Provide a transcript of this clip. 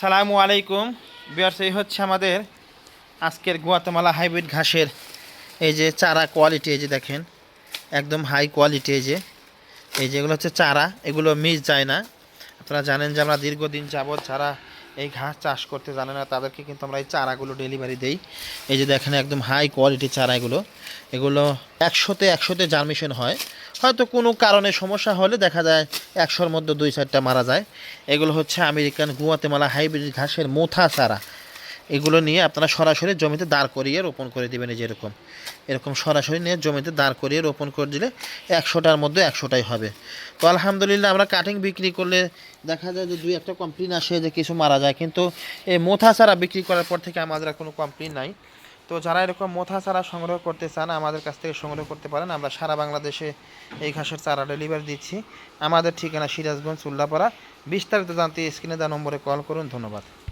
সালামু আলাইকুম। বিয়ার্স, এই হচ্ছে আমাদের আজকের গুয়াতেমালা হাইব্রিড ঘাসের এই যে চারা কোয়ালিটি, এই যে দেখেন, একদম হাই কোয়ালিটি, এই যে, এই যেগুলো হচ্ছে চারা, এগুলো মিস যায় না। আপনারা জানেন যে আমরা দীর্ঘদিন যাবৎ যারা এই ঘাস চাষ করতে জানে না, তাদেরকে কিন্তু আমরা এই চারাগুলো ডেলিভারি দেই। এই যে দেখেন, একদম হাই কোয়ালিটি চারা এগুলো। এগুলো একশোতে একশোতে জার্মিশন হয়। হয়তো কোনো কারণে সমস্যা হলে দেখা যায় একশোর মধ্যে দুই চারটা মারা যায়। এগুলো হচ্ছে আমেরিকান গুয়াতেমালা হাইব্রিড ঘাসের মোথা চারা। এগুলো নিয়ে আপনারা সরাসরি জমিতে দাঁড় করিয়ে রোপণ করে দেবেন এই যে এরকম। সরাসরি নিয়ে জমিতে দাঁড় করিয়ে রোপণ করে দিলে একশোটার মধ্যে একশোটাই হবে। তো আলহামদুলিল্লাহ আমরা কাটিং বিক্রি করলে দেখা যায় যে দুই একটা কমপ্লেন আসে যে কিছু মারা যায়। কিন্তু এই মোথা চারা বিক্রি করার পর থেকে আমাদের কোনো কমপ্লেন নাই। তো যারা এরকম মোথা চারা সংগ্রহ করতে চান, আমাদের কাছ থেকে সংগ্রহ করতে পারেন। আমরা সারা বাংলাদেশে এই ঘাসের চারা ডেলিভারি দিচ্ছি। আমাদের ঠিকানা সিরাজগঞ্জ, উল্লাপাড়া। বিস্তারিত জানতে স্ক্রিনে দেওয়া নম্বরে কল করুন। ধন্যবাদ।